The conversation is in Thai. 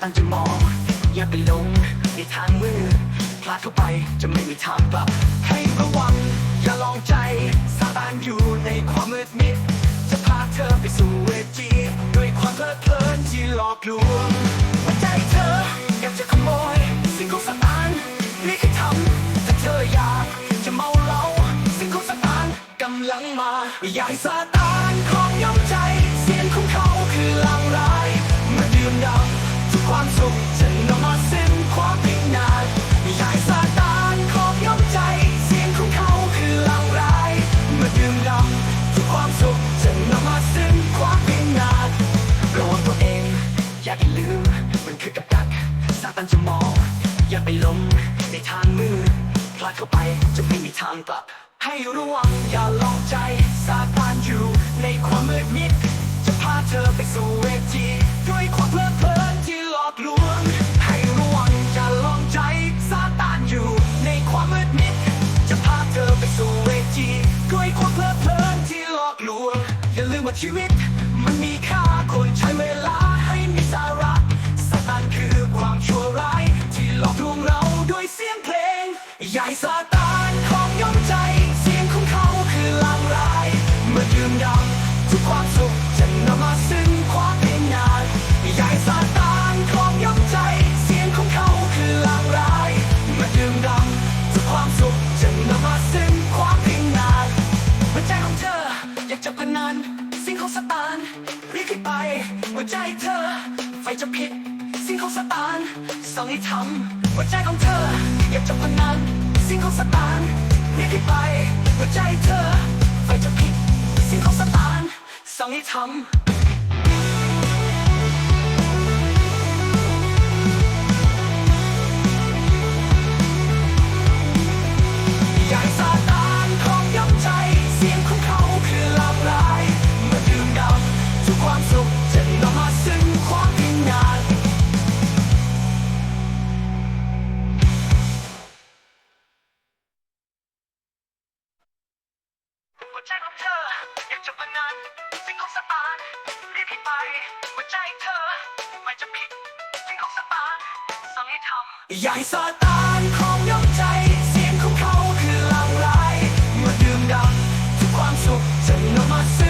ตานจะมอง อย่าไปหลงในทางมือพลาดเข้าไปจะไม่มีทางกลับ ให้ระวัง อย่าลองใจซาตานอยู่ในความมืดมิด จะพาเธอไปสู่เวทีด้วยความเพลิดเพลินที่หลอกลวงหัวใจเธออยากจะขโมย สิ่งของสตานนี่คือทำถ้าเธออยากจะเมาเหล้าสิ่งของสตานกำลังมาอย่าให้ซาตาน ในทางมืดพลาดเข้าไปจะไม่มีทางกลับ ให้ระวังอย่าลองใจซาตานอยู่ ในความมืดมิด จะพาเธอไปสู่เวทีด้วยความเพลิดเพลินที่หลอกลวง ให้ระวังอย่าลองใจซาตานอยู่ ในความมืดมิด จะพาเธอไปสู่เวทีด้วยความเพลิดเพลินที่หลอกลวง อย่าลืมว่าชีวิตมันมี ใหญ่ซาตานของยอมใจ เสียงของเขาคือลางร้ายเมื่อดื่มด่ำทุกความสุขจะนำมาซึ่งความพินาศใหญ่ซาตานของยอมใจ เสียงของเขาคือลางร้ายเมื่อดื่มด่ำทุกความสุขจะนำมาซึ่งความพินาศหัวใจของเธออยากจะพนันสิ่งของสตานเรียกให้ไปหัวใจเธอไฟจะผิดสิ่งของสตาน สั่งให้ทำหัวใจของเธออยากจะพนันสิ่งของสตานเรียกให้ไปหัวใจเธอไฟจะผิดสิ่งของสตานสั่งให้ทำ หัวใจของเธอ อยากจะพนันสิ่งของสตาร์รีบให้ไปหัวใจเธอ ไม่จะผิดสิ่งของสตาร์สั่งให้ทำอยากให้ซาตานของยอมใจ เสียงของเขาคือลางร้ายเมื่อดื่มด่ำทุกความสุขจะนำมาซื้อ